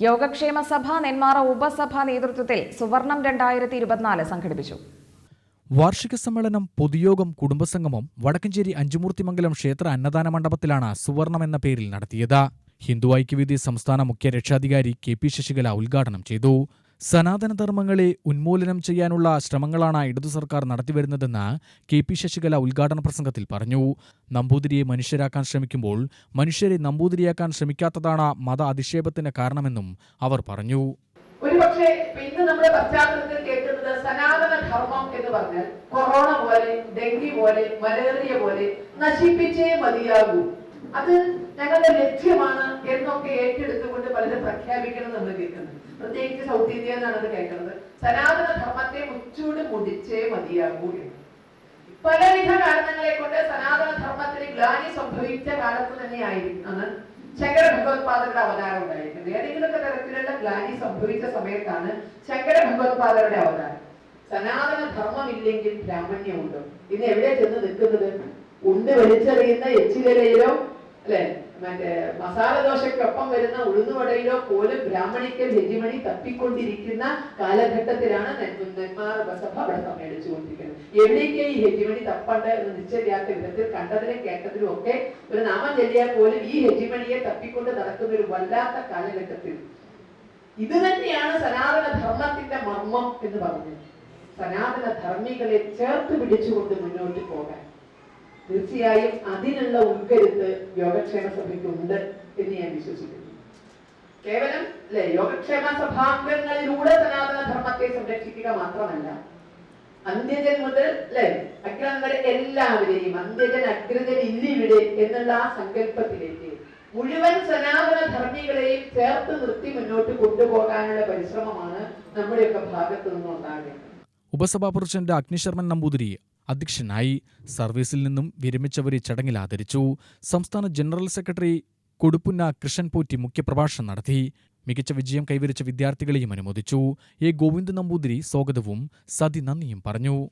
യോഗക്ഷേമ സഭ നെന്മാറ ഉപസഭ നേതൃത്വത്തിൽ സുവർണം രണ്ടായിരത്തി ഇരുപത്തിനാല് സംഘടിപ്പിച്ചു. വാർഷിക സമ്മേളനം പൊതുയോഗം കുടുംബസംഗമം വടക്കഞ്ചേരി അഞ്ചുമൂർത്തിമംഗലം ക്ഷേത്ര അന്നദാന മണ്ഡപത്തിലാണ് സുവർണം എന്ന പേരിൽ നടത്തിയത്. ഹിന്ദു ഐക്യവേദി സംസ്ഥാന മുഖ്യ രക്ഷാധികാരി കെ പി ശശികല ഉദ്ഘാടനം ചെയ്തു. സനാതനധർമ്മങ്ങളെ ഉന്മൂലനം ചെയ്യാനുള്ള ശ്രമങ്ങളാണ് ഇടതു സർക്കാർ നടത്തിവരുന്നതെന്ന് കെ പി ശശികല ഉദ്ഘാടന പ്രസംഗത്തിൽ പറഞ്ഞു. നമ്പൂതിരിയെ മനുഷ്യരാക്കാൻ ശ്രമിക്കുമ്പോൾ മനുഷ്യരെ നമ്പൂതിരിയാക്കാൻ ശ്രമിക്കാത്തതാണ് മത അധിക്ഷേപത്തിന് കാരണമെന്നും അവർ പറഞ്ഞു. ഒരു പക്ഷേ ഇന്ന് നമ്മുടെ പശ്ചാത്തലത്തിൽ കേൾക്കുന്നത് സനാതന ധർമ്മം എന്ന് പറഞ്ഞാൽ കൊറോണ പോലെ ഡെങ്കി പോലെ മലേറിയ പോലെ നശിപ്പിച്ചേ മതിയാകൂ. അത് ഞങ്ങളുടെ ലക്ഷ്യമാണ് എന്നൊക്കെ ഏറ്റെടുത്തുകൊണ്ട് പലരും പ്രഖ്യാപിക്കണം നമ്മൾ കേൾക്കുന്നത് പ്രത്യേകിച്ച് സൗത്ത് ഇന്ത്യ എന്നാണ് അത് കേൾക്കുന്നത്. സനാതന ധർമ്മത്തെ മുച്ചൂട് മുടിച്ചേ മതിയാകൂ പലവിധ കാരണങ്ങളെ കൊണ്ട് സനാതന ധർമ്മത്തിന് ഗ്ലാനി സംഭവിച്ച കാലത്ത് തന്നെയായിരുന്നു ശങ്കര ഭഗവത്പാദരുടെ അവതാരം ഉണ്ടായിരിക്കുന്നത് ഏതെങ്കിലുമൊക്കെ തരത്തിലുള്ള ഗ്ലാനി സംഭവിച്ച സമയത്താണ് ശങ്കര ഭഗവത്പാദരുടെ അവതാരം. സനാതന ധർമ്മമില്ലെങ്കിൽ ബ്രാഹ്മണ്യമുണ്ടോ? ഇന്ന് എവിടെ ചെന്ന് നിൽക്കുന്നത്? ഉണ്ട് വലിച്ചെറിയുന്ന എച്ചിലയിലോ അല്ലെ? മറ്റേ മസാല ദോശക്കൊപ്പം വരുന്ന ഉഴുന്നുവടയിലോ പോലും ബ്രാഹ്മണിക്കൽ ഹെജിമണി തപ്പിക്കൊണ്ടിരിക്കുന്ന കാലഘട്ടത്തിലാണ് നെന്മാറസഭ അവിടെ സമ്മേളിച്ചു അവിടെ സമ്മേളിച്ചുകൊണ്ടിരിക്കുന്നത് എവിടേക്ക് ഈ ഹെജിമണി തപ്പണ്ട എന്ന് നിശ്ചയില്ലാത്ത വിധത്തിൽ കണ്ടതിലും കേട്ടതിലും ഒക്കെ ഒരു നാമം ചൊല്ലിയാൽ പോലും ഈ ഹെജിമണിയെ തപ്പിക്കൊണ്ട് നടക്കുന്ന ഒരു വല്ലാത്ത കാലഘട്ടത്തിൽ. ഇത് തന്നെയാണ് സനാതന ധർമ്മത്തിന്റെ മർമ്മം എന്ന് പറഞ്ഞത്. സനാതന ധർമ്മികളെ ചേർത്ത് പിടിച്ചുകൊണ്ട് മുന്നോട്ട് പോകാൻ. തീർച്ചയായും അതിനുള്ള ഉൾക്കരുത്ത് യോഗക്ഷേമ സഭയ്ക്ക് ഉണ്ട് എന്ന് ഞാൻ വിശ്വസിക്കുന്നു. കേവലം അല്ലെ യോഗക്ഷേമ സഭാംഗങ്ങളിലൂടെ സനാതന ധർമ്മത്തെ സംരക്ഷിക്കുക മാത്രമല്ല അന്ത്യജൻ മുതൽ അല്ലെ അഗ്രഹം വരെ എല്ലാവരെയും അന്ത്യജൻ അഗ്രജൻ ഇല്ലിവിടെ എന്നുള്ള ആ സങ്കല്പത്തിലേക്ക് മുഴുവൻ സനാതന ധർമ്മികളെയും ചേർത്ത് നിർത്തി മുന്നോട്ട് കൊണ്ടുപോകാനുള്ള പരിശ്രമമാണ് നമ്മുടെയൊക്കെ ഭാഗത്തു നിന്നുണ്ടാകേണ്ടത്. ഉപസഭാ പ്രസിഡന്റ് അഗ്നിശർമ്മൻ നമ്പൂതിരി അധ്യക്ഷനായി സർവീസിൽ നിന്നും വിരമിച്ചവരെ ചടങ്ങിൽ ആദരിച്ചു. സംസ്ഥാന ജനറൽ സെക്രട്ടറി കൊടുപ്പുന്ന കൃഷ്ണൻപൂറ്റി മുഖ്യപ്രഭാഷണം നടത്തി. മികച്ച വിജയം കൈവരിച്ച വിദ്യാർത്ഥികളെയും അനുമോദിച്ചു. എ ഗോവിന്ദ നമ്പൂതിരി സ്വാഗതവും സതി നന്ദിയും പറഞ്ഞു.